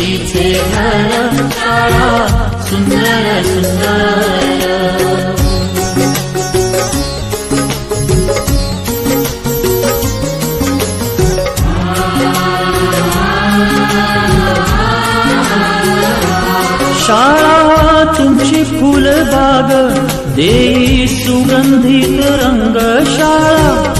सरस्वतीचे घर शाळा सुंदर सुंदर शाळा तुमची फुलबाग देई सुगंधित रंग शाळा तुमची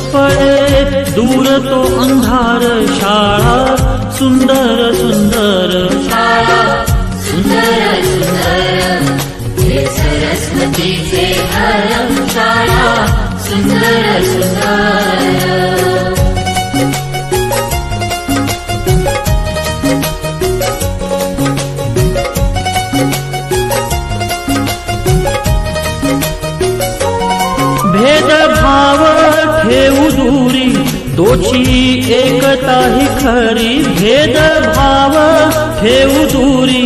पळे दूर तो अंधार शाळा सुंदर सुंदर शाळा सुंदर सुंदर हे सरस्वतीचे घर शाळा सुंदर सुंदर। भेदभाव ठेवू दूरी दोची एकता ही खरी भेदभाव. ठेवू दूरी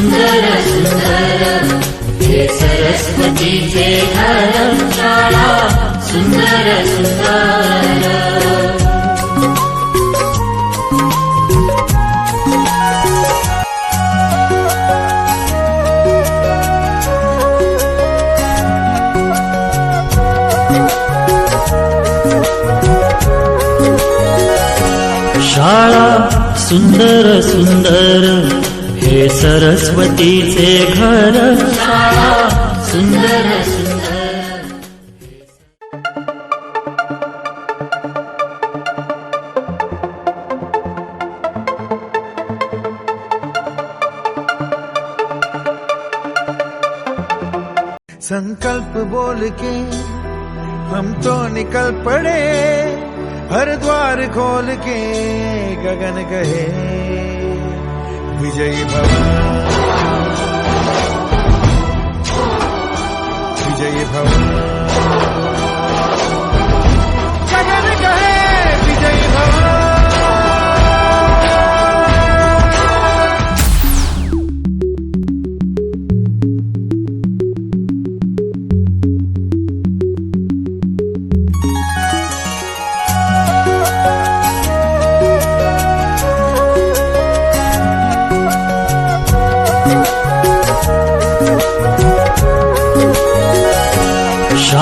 सुंदर सुंदर हे सरस्वतीचे घर सुंदर सुंदर शाळा सुंदर सुंदर हे सरस्वतीचे घर। सुंदर सुंदर। संकल्प बोल के हम तो निकल पड़े हर द्वार खोल के गगन कहे विजयी भव विजयी भव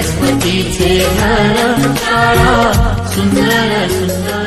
सरस्वती छे सुन्दर सुन्दर